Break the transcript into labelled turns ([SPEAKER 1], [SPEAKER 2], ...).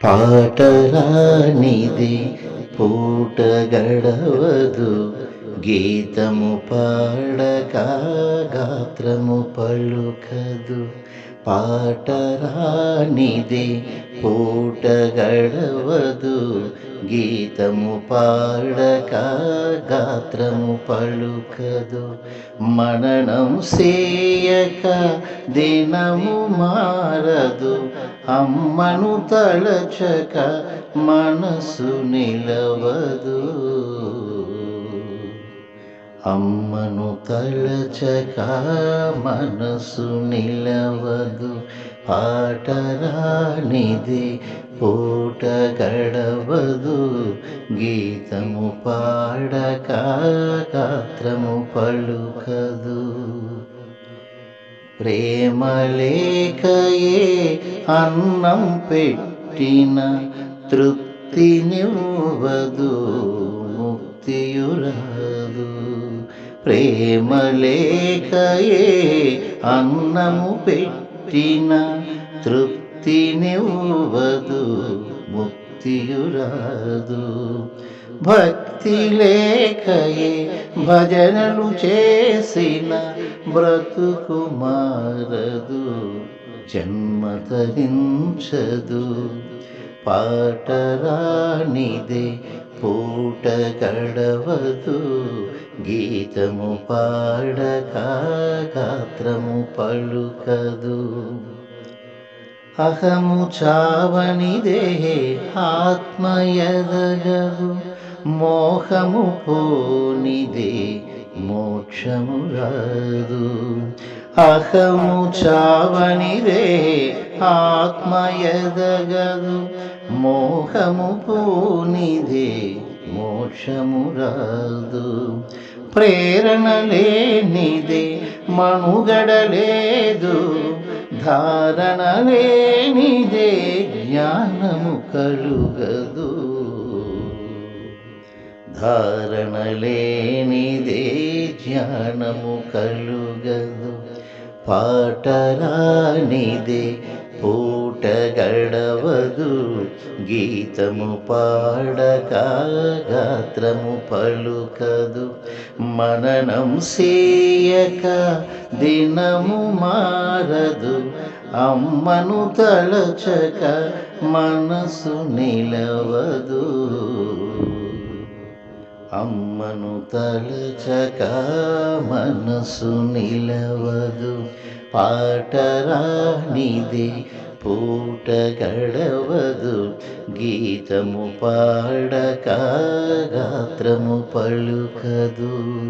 [SPEAKER 1] పాటరానిది పూట గడవదు గీతము పాడక గాత్రము పలుకదు పాటరానిది పూట గడవదు గీతము పాడక గాత్రము పలుకదు. మననం సేయక దినము మారదు. అమ్మను తలచక మనసు నిలవదు. అమ్మను తలచక మనసు నిలవదు. పాటరానిది పూట గడవదు. గీతము పాడక గాత్రము పలుకదు. ప్రేమలేకయే అన్నం పెట్టిన తృప్తినివ్వదు ముక్తియురా ప్రేమలేఖయే అన్నము పెట్టిన తృప్తినివ్వదు ముక్తియురాదు. భక్తి లేఖయే భజనలు చేసిన బ్రతుకు మారదు జన్మ తరించదు పాటరానిదే పూట గడవదు గీతము పాడక గాత్రము పలుకదు. అహము చావనిదే ఆత్మ ఎదగదు మోహము పోనిదే మోక్షము రాదు. అహము చావనిదే ఆత్మయదగదు మోహము పోనిదే మోక్షము రాదు. ప్రేరణ లేనిదే మనుగడలేదు ధారణ లేనిదే జ్ఞానము కలుగదు. ధారణ లేనిదే జ్ఞానము కలుగదు. పాటరానిదే పూట గడవదు గీతము పాడక గాత్రము పలుకదు. మననం సేయక దినము మారదు. అమ్మను తలచక మనసు నిలవదు. అమ్మను తలచక మనసు నిలవదు. పాటరానిది పూట గడవదు. గీతము పాడక గాత్రము పలుకదు.